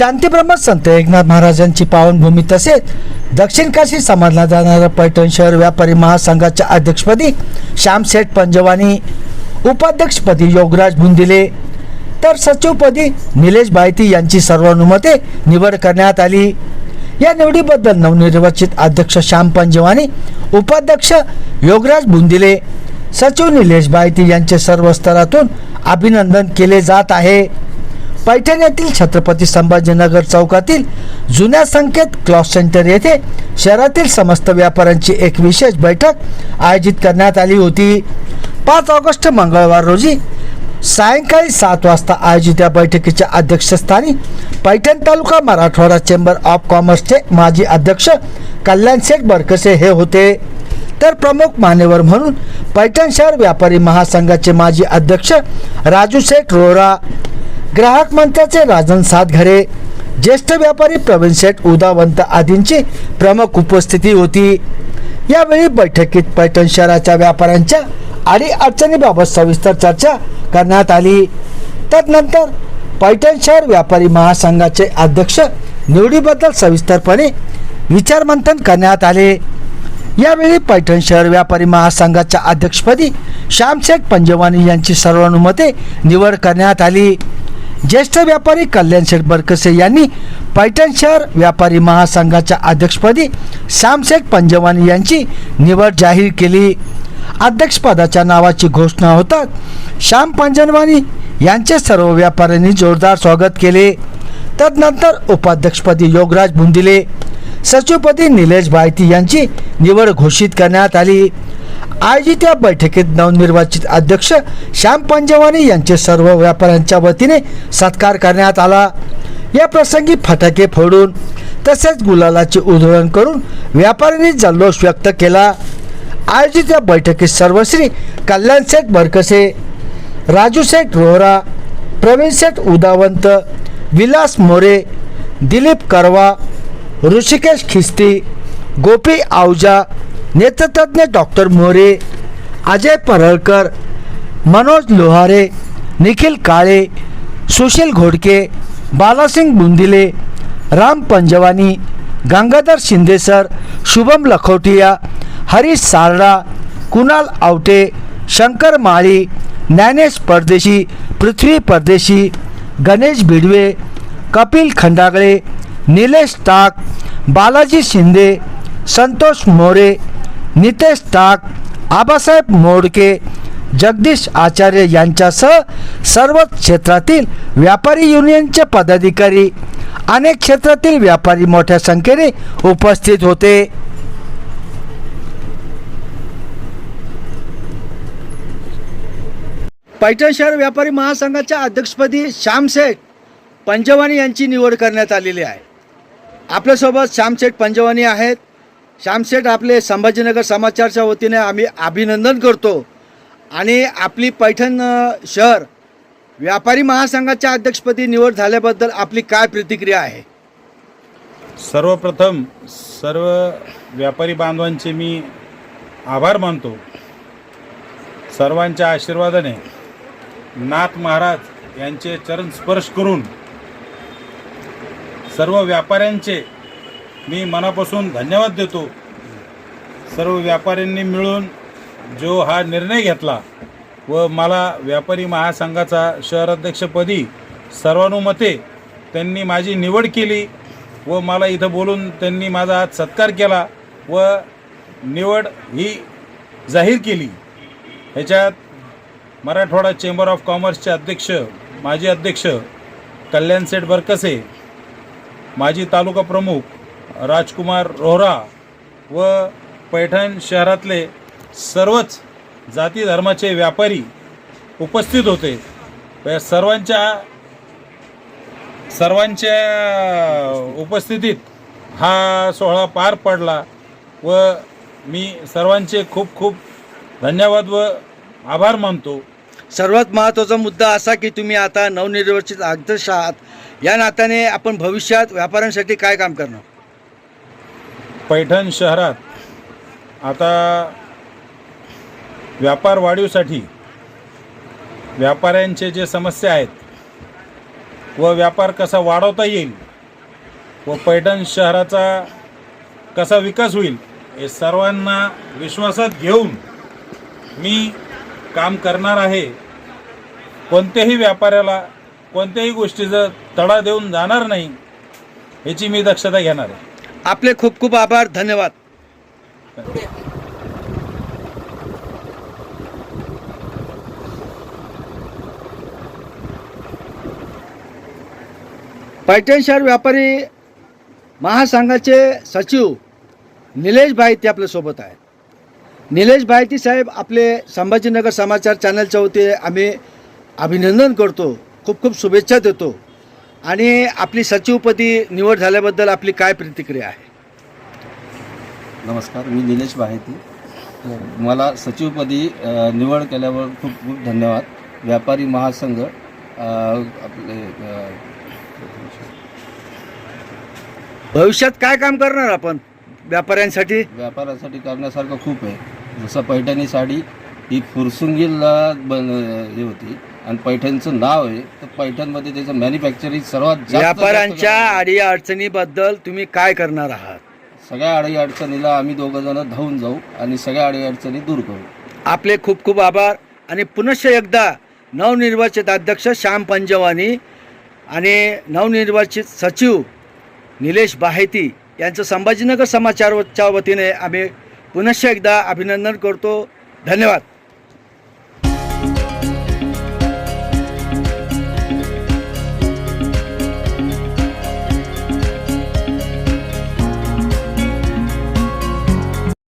शांतीब्रह्म संत एकनाथ महाराजांची पावनभूमी तसेच दक्षिण काशी समाजला जाणाऱ्या पैठण शहर व्यापारी महासंघाच्या अध्यक्षपदी श्यामशेठ पंजवानी उपाध्यक्षपदी योगराज बुंदिले तर सचिवपदी निलेश बायती यांची सर्वानुमते निवड करण्यात आली. या निवडीबद्दल नवनिर्वाचित अध्यक्ष श्याम पंजवानी उपाध्यक्ष योगराज बुंदिले सचिव निलेश बायती यांचे सर्व स्तरातून अभिनंदन केले जात आहे. पैठण येथील छत्रपती संभाजीनगर चौकातील जुन्या संकेत क्लॉथ सेंटर येथे शहरातील समस्त व्यापाऱ्यांची एक विशेष बैठक आयोजित करण्यात आली होती. पाच ऑगस्ट मंगळवार रोजी सायंकाळी सात वाजता आयोजित या बैठकीच्या अध्यक्षस्थानी पैठण तालुका मराठवाडा चेंबर ऑफ कॉमर्सचे माजी अध्यक्ष कल्याण शेठ बरकसे हे होते. तर प्रमुख मान्यवर म्हणून पैठण शहर व्यापारी महासंघाचे माजी अध्यक्ष राजू शेठ रोहरा ग्राहक मंचाचे राजन सातघरे ज्येष्ठ व्यापारी प्रवीण शेठ उदावंत आदींची प्रमुख उपस्थिती होती. यावेळी बैठकीत पैठण शहराच्या व्यापाऱ्यांच्या आणि अडचणीबाबत सविस्तर चर्चा करण्यात आली. तदनंतर पैठण शहर व्यापारी महासंघाचे अध्यक्ष निवडीबद्दल सविस्तरपणे विचारमंथन करण्यात आले. यावेळी पैठण शहर व्यापारी महासंघाच्या अध्यक्षपदी श्यामशेठ पंजवानी यांची सर्वानुमते निवड करण्यात आली. ज्येष्ठ व्यापारी कल्याण शेठ बरकसे यांनी पैठण शहर व्यापारी महासंघाच्या अध्यक्षपदी श्यामशेठ पंजवानी यांची निवड जाहीर केली. अध्यक्षपदाच्या नावाची घोषणा होतात श्याम पंजवानी यांचे सर्व व्यापाऱ्यांनी जोरदार स्वागत केले. तदनंतर उपाध्यक्षपदी योगराज बुंदिले सचिवपदी निलेश भायती यांची निवड घोषित करण्यात आली. आयोजित या बैठकीत नवनिर्वाचित अध्यक्ष श्याम पंजवानी यांचे सर्व व्यापाऱ्यांच्या वतीने सत्कार करण्यात आला. या प्रसंगी फटाके फोडून तसेच गुलालाचे उधळण करून व्यापाऱ्यांनी जल्लोष व्यक्त केला. आयोजित या बैठकीत सर्वश्री कल्याण शेठ बरकसे राजू शेठ रोहरा प्रवीण शेठ उदावंत विलास मोरे दिलीप करवा ऋषिकेश खिस्ती गोपी आवजा नेत्रतज्ञ डॉक्टर मोरे अजय परळकर मनोज लोहारे निखिल काळे सुशील घोडके बालासिंग बुंदिले राम पंजवानी गंगाधर शिंदेसर शुभम लखोटिया हरीश सारडा कुणाल आवटे शंकर माळी ज्ञानेश परदेशी पृथ्वी परदेशी गणेश भिडवे कपिल खंडागळे निलेश टाक बालाजी शिंदे संतोष मोरे नितेश टाक आबासाहेब मोडके जगदीश आचार्य यांच्यासह सर्वच क्षेत्रातील व्यापारी युनियनचे पदाधिकारी अनेक क्षेत्रातील व्यापारी मोठ्या संख्येने उपस्थित होते. पैठण शहर व्यापारी महासंघाच्या अध्यक्षपदी श्यामशेठ पंजवानी यांची निवड करण्यात आलेली आहे. आपल्यासोबत श्यामशेठ पंजवानी आहेत. श्यामशेठ आपले संभाजीनगर समाचारच्या वतीने आम्ही अभिनंदन करतो. आणि आपली पैठण शहर व्यापारी महासंघाच्या अध्यक्षपदी निवड झाल्याबद्दल आपली काय प्रतिक्रिया आहे? सर्वप्रथम सर्व व्यापारी बांधवांचे मी आभार मानतो. सर्वांच्या आशीर्वादाने नाथ महाराज यांचे चरण स्पर्श करून सर्व व्यापाऱ्यांचे मी मनापासून धन्यवाद देतो. सर्व व्यापाऱ्यांनी मिळून जो हा निर्णय घेतला व मला व्यापारी महासंघाचा शहराध्यक्षपदी सर्वानुमते त्यांनी माझी निवड केली व मला इथं बोलून त्यांनी माझा आज सत्कार केला व निवड ही जाहीर केली. ह्याच्यात मराठवाडा चेंबर ऑफ कॉमर्सचे अध्यक्ष माजी अध्यक्ष कल्याण सेठ बरकसे माजी तालुका प्रमुख राजकुमार रोहरा व पैठण शहरातले सर्वच जाती धर्माचे व्यापारी उपस्थित होते. या सर्वांच्या सर्वांच्या उपस्थितीत हा सोहळा पार पडला व मी सर्वांचे खूप खूप धन्यवाद व आभार मानतो. सर्वात महत्त्वाचा मुद्दा असा की तुम्ही आता नवनिर्वाचित अध्यक्ष आहात या नात्याने आपण भविष्यात व्यापाऱ्यांसाठी काय काम करणार? पैठण शहरात आता व्यापार वाढीसाठी व्यापाऱ्यांचे जे समस्या आहेत व व्यापार कसा वाढवता येईल व पैठण शहराचा कसा विकास होईल हे सर्वांना विश्वासात घेऊन मी काम करणार आहे. कोणत्याही व्यापाऱ्याला कोणत्याही गोष्टीचं तडा देऊन जाणार नाही याची मी दक्षता घेणार आहे. आपले खूप खूप आभार धन्यवाद. पैठण शहर व्यापारी महासंघाचे सचिव निलेश भाईती आपल्यासोबत आहे निलेश भाईती साहेब आपले संभाजीनगर समाचार चॅनलच्या वतीने आम्ही अभिनंदन करतो. खूप खूप शुभेच्छा देतो. आणि आपली सचिवपदी निवड झाल्याबद्दल आपली काय प्रतिक्रिया आहे? नमस्कार मी निलेश बाहेती. मला सचिवपदी निवड केल्यावर खूप खूप धन्यवाद. व्यापारी महासंघ आपले भविष्यात काय काम करणार आपण व्यापाऱ्यांसाठी? व्यापारासाठी करण्यासारखं खूप आहे. जसं पैठणी साडी ही फुरसुंगीला बन हे होती. आणि पैठणचं नाव आहे तर पैठणमध्ये त्याचं मॅन्युफॅक्चरिंग सर्वात जास्त- व्यापाऱ्यांच्या आडी अडचणीबद्दल तुम्ही काय करणार आहात? सगळ्या अडी अडचणीला आम्ही दोघं जण धावून जाऊ आणि सगळ्या अडी अडचणी दूर करू. आपले खूप खूप आभार. आणि पुनश्च एकदा नवनिर्वाचित अध्यक्ष श्याम पंजवानी आणि नवनिर्वाचित सचिव निलेश बाहेती यांचं संभाजीनगर समाचारच्या वतीने आम्ही पुनश्च एकदा अभिनंदन करतो. धन्यवाद.